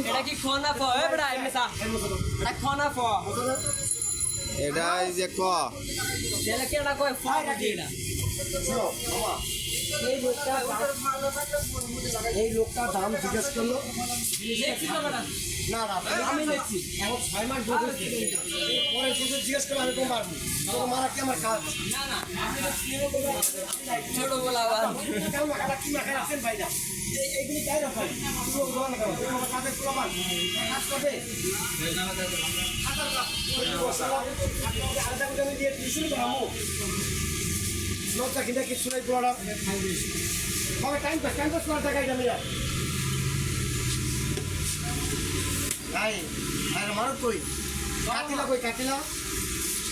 এটা কি খনা ফ এ বড়া এমনি সা এটা খনা ফ এটা এই যে ক। যেটা কি? এটা কয় বাবা, এই লোকটা এই লোকটা দাম জিজ্ঞেস করল। না না, আমি দেখছি এখন ছয় মাস বসেছি পরে কিছু জিজ্ঞেস করলে, আমি তোমার তোর মারা কি আমার কাজ? ছোট বলা কি মাখা রাখছেন ভাই না এইগুলি তাই না ভাই পুরো দোকান করো তুমি আমার কাজে করাবো লোকটা কিনে কিছু নাই পুরাটা কবে টাইম পাস টাইম পাস করার টাকাই যাবে ভাই ভাই মারো কই? কাটিলা কই কাটিলা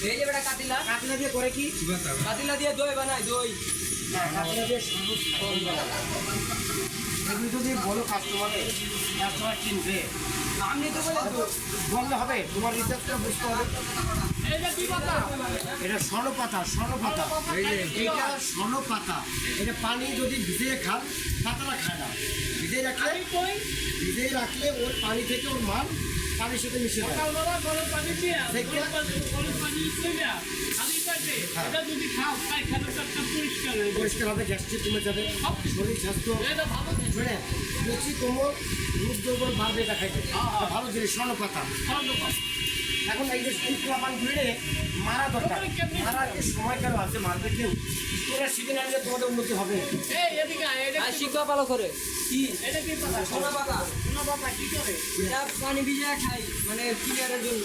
এই যে বেটা কাটিলা কাটিলা দিয়ে করে কি? কাটিলা দিয়ে দই বানায় দই। না কাটিলা দিয়ে এগুলি যদি বলো কাস্টমারে কাস্টমার কিনবে আপনি তো বলে বললে হবে তোমার রিচার্জটা বুঝতে হবে। এটা স্বর্ণপাতা স্বর্ণপাতা। এটা স্বর্ণপাতা। এটা পানি যদি ভিজিয়ে খান পাতাটা খায় না। ভিজিয়ে রাখলে ভিজিয়ে রাখলে ওর পানি থেকে ওর মাল পানির সাথে মিশে যায়। পানি দিয়ে পানি পরিষ্কার হবে গ্যাস্ট্রিক কমে যাবে শরীর স্বাস্থ্য জিনিস। শুনে লুচি কোমর রূপ দুর্বল বাড়বে এটা ভালো জিনিস স্বর্ণপাতা। এখন এই যে এই পোলাপান ঘুরে মারা দরকার মারা যে সময় কেন আছে মারবে কেউ তোরা শিখে না নিলে তোমাদের উন্নতি হবে এই এদিকে এটা আর ভালো করে কি এটা কি পাতা? সোনা পাতা সোনা পাতা কি করে? এটা পানি ভিজিয়ে খাই মানে ক্লিয়ারের জন্য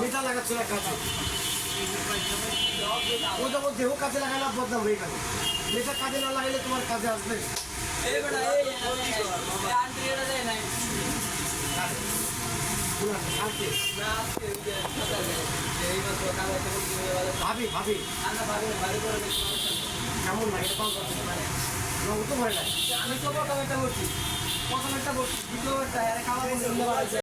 মিটা লাগাচ্ছিল কাজে ও যখন দেহ কাজে লাগালে বদনাম হয়ে গেল। মেটা কাজে না লাগাইলে তোমার কাজে আসবে? ভাবি ভাবি। ভাবে কেমন লাগে? এটা পাওয়া যাচ্ছে না তো ভয় লাগে। আমি তো প্রথম একটা বলছি। প্রথম একটা বলছি দ্বিতীয় একটা খাওয়া